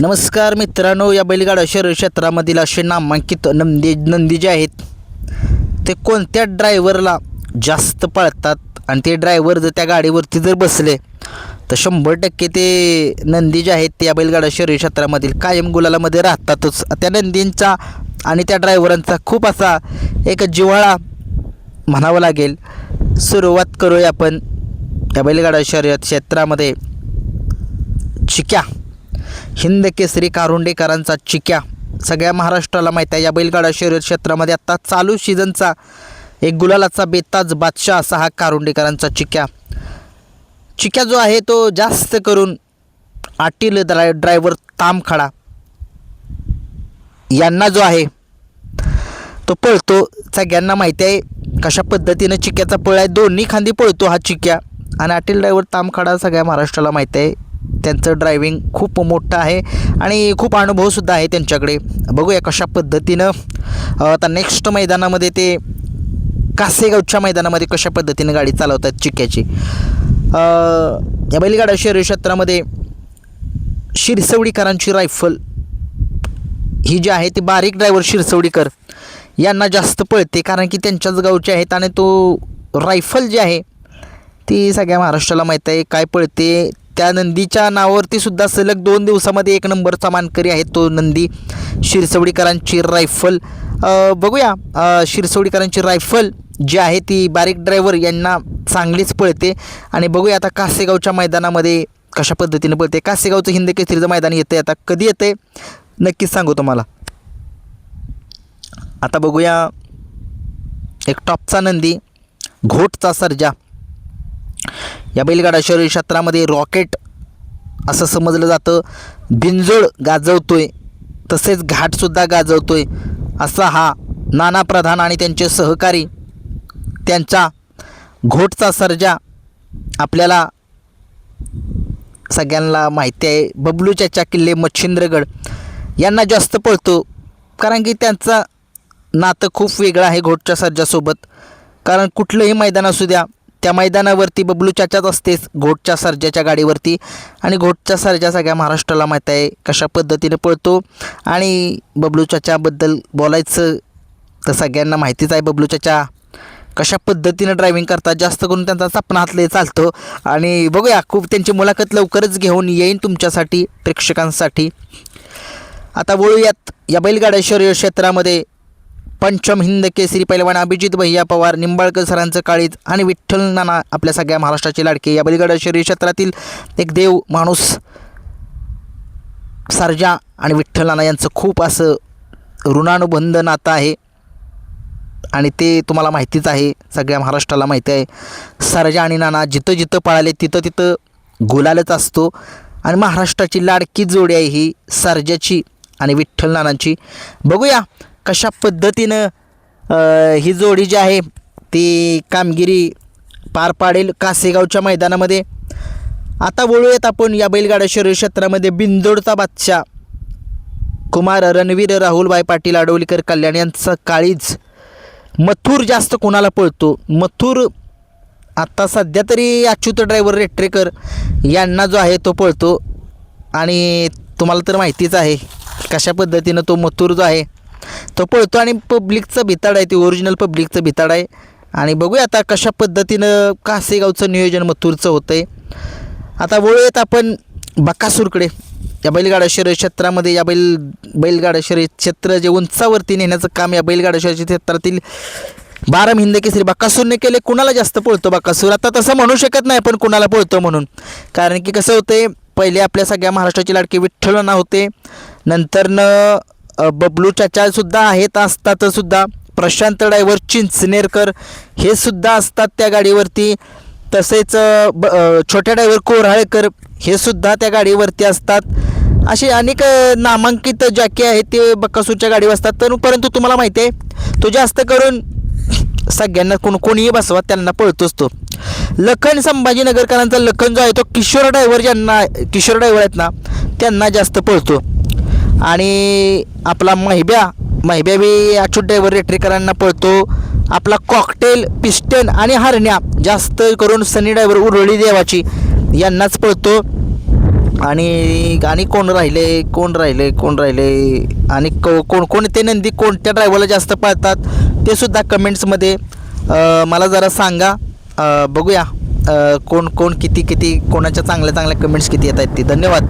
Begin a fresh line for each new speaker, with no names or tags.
नमस्कार मित्रांनो या बैलगाडा शहर क्षेत्रामधील असे नामांकित नंदी नंदी जे आहेत. ते कोणत्या ड्रायव्हरला जास्त पळतात आणि ते ड्रायव्हर जर त्या गाडीवरती जर बसले तर शंभर टक्के ते नंदी जे आहेत ते या बैलगाडा शहरी क्षेत्रामधील कायम गुलालामध्ये राहतातच. त्या नंदींचा आणि त्या ड्रायव्हरांचा खूप असा एक जिव्हाळा म्हणावं लागेल. सुरुवात करूया आपण या बैलगाडा शर्यत क्षेत्रामध्ये. चिक्या हिंद केसरी कारुंडेकरांचा चिक्या. सगळ्या महाराष्ट्राला माहीत आहे या बैलगाडा शर्यत क्षेत्रामध्ये आत्ता चालू सीझनचा एक गुलालाचा बेताज बादशाह असा हा कारुंडेकरांचा चिक्या. चिक्या जो आहे तो जास्त करून आटील द्राय ड्रायव्हर तामखडा यांना जो आहे तो पळतो. सगळ्यांना माहिती आहे कशा पद्धतीनं चिक्याचा पळ आहे दोन्ही खांदी पळतो हा चिक्या. आणि अटील ड्रायव्हर तामखाडा सगळ्या महाराष्ट्राला माहिती आहे. त्यांचं ड्रायव्हिंग खूप मोठं आहे आणि खूप अनुभवसुद्धा आहे त्यांच्याकडे. बघूया कशा पद्धतीनं आता नेक्स्ट मैदानामध्ये ते कासेगावच्या मैदानामध्ये कशा पद्धतीनं गाडी चालवतात चिक्याची या बैलगाडा शहरी क्षेत्रामध्ये शिरसवडीकरांची रायफल ही जी आहे ती बारीक ड्रायव्हर शिरसवडीकर यांना जास्त पळते कारण की त्यांच्याच गावचे आहेत आणि तो रायफल जी आहे ती सगळ्या महाराष्ट्राला माहीत आहे. काय पळते त्या नंदीच्या नावावरती सुद्धा सलग दोन दिवसामध्ये एक नंबरचा मानकरी आहे तो नंदी शिरसवडीकरांची रायफल. बघूया. शिरसवडीकरांची रायफल जी आहे ती बारीक ड्रायव्हर यांना चांगलीच पळते. आणि बघूया आता कासेगावच्या मैदानामध्ये कशा पद्धतीने पळते. कासेगावचं हिंद केसरीचं मैदान येतं आता कधी येतं नक्कीच सांगू तुम्हाला. आता बघूया. एक टॉपचा नंदी घोटचा सर्जा. या बैलगाडा शहरी क्षेत्रामध्ये रॉकेट असं समजलं जातं. बिंजोड गाजवतोय तसेच घाटसुद्धा गाजवतोय असा हा नाना प्रधान आणि त्यांचे सहकारी त्यांचा घोटचा सर्जा आपल्याला सगळ्यांना माहिती आहे. बबलू चाचा किल्ले मच्छिंद्रगड यांना जास्त पळतो कारण की त्यांचा नातं खूप वेगळं आहे घोटच्या सर्जासोबत. कारण कुठलंही मैदान असू द्या त्या मैदानावरती बबलू चाचाच असतेच. घोटच्या सर्जाच्या गाडीवरती. आणि घोटच्या सर्जा सगळ्या महाराष्ट्राला माहीत आहे कशा पद्धतीने पळतो. आणि बबलू चाचाबद्दल बोलायचं तर सगळ्यांना माहितीच आहे बबलू चाचा. कशा पद्धतीनं ड्रायव्हिंग करतात जास्त करून त्यांचा सपना हातले चालतो. आणि बघूया खूप त्यांची मुलाखत लवकरच घेऊन येईन तुमच्यासाठी प्रेक्षकांसाठी. आता वळूयात या बैलगाड्या शर्यत क्षेत्रामध्ये. पंचम हिंद केसरी पैलवान अभिजित भैया पवार निंबाळकर सरांचं काळीज आणि विठ्ठल नाना आपल्या सगळ्या महाराष्ट्राचे लाडके. या बैलगाडा शरीर क्षेत्रातील एक देव माणूस सर्जा आणि विठ्ठल नाना यांचं खूप असं ऋणानुबंध नातं आहे. आणि ते तुम्हाला माहितीच आहे सगळ्या महाराष्ट्राला माहिती आहे. सर्जा आणि नाना जिथं जिथं पळाले तिथं तिथं गुलालच असतो. आणि महाराष्ट्राची लाडकी जोडी आहे ही सर्जाची आणि विठ्ठल नानांची. बघूया कशा पद्धतीनं ही जोडी जी आहे ती कामगिरी पार पाडेल कासेगावच्या मैदानामध्ये? आता वळूयात आपण या बैलगाडा शरीर क्षेत्रामध्ये बिंदोडचा बादशाह कुमार रणवीर राहुलभाई पाटील आडवलीकर कल्याण यांचा काळीज. मथुर जास्त कोणाला पळतो? मथुर आत्ता सध्या तरी अच्युत ड्रायव्हर रेट्रेकर यांना जो आहे तो पळतो. आणि तुम्हाला तर माहितीच आहे कशा पद्धतीनं तो मथुर जो आहे तो पळतो आणि पब्लिकचं भिताड आहे ते ओरिजिनल पब्लिकचं भिताड आहे. आणि बघूया आता कशा पद्धतीनं कासेगावचं नियोजन मथुरचं होतं आहे आता वळूयात आपण बकासूरकडे. या बैलगाडा शर्यत क्षेत्रामध्ये या बैल बैलगाडा शर्यत क्षेत्र जे उंचावरती नेण्याचं काम या बैलगाडा शर्यत क्षेत्रातील बारा हिंद केसरी बकासूरने केले. कुणाला जास्त पळतो बकासूर? आता तसं म्हणू शकत नाही पण कुणाला पळतो म्हणून. कारण की कसं होते पहिले आपल्या सगळ्या महाराष्ट्राची लाडकी विठ्ठलना होते. नंतरनं अ, बबलू चाचासुद्धा आहेत असतात सुद्धा. प्रशांत ड्रायव्हर चिंचनेरकर हे सुद्धा असतात त्या गाडीवरती. तसेच ब छोट्या ड्रायव्हर कोऱ्हाळेकर हे सुद्धा त्या गाडीवरती असतात. असे अनेक नामांकित जॅके आहेत ते बक्कासूरच्या गाडीवर असतात. तर परंतु तुम्हाला माहिती आहे तो जास्त करून सगळ्यांना कोण कोणीही बसवा त्यांना पळतोच तो. लखन संभाजीनगरकरांचा लखन जो आहे तो किशोर ड्रायव्हर ज्यांना किशोर ड्रायव्हर आहेत ना त्यांना जास्त पळतो. आणि आपला महिब्या महिब्या बी अच्युत ड्रायव्हर रेट्रेकरांना पळतो. आपला कॉकटेल पिस्टन आणि हरण्या जास्त करून सनी ड्रायव्हर उरळी देवाची यांनाच पळतो. आणि आणि कोण राहिले कोण राहिले कोण राहिले? आणि को कोण कोणते नंदी कोणत्या ड्रायव्हरला जास्त पळतात? ते सुद्धा कमेंट्समध्ये मला जरा सांगा. बघूया. कोण कोण किती किती कोणाच्या चांगल्या चांगल्या कमेंट्स किती येत आहेत ते. धन्यवाद.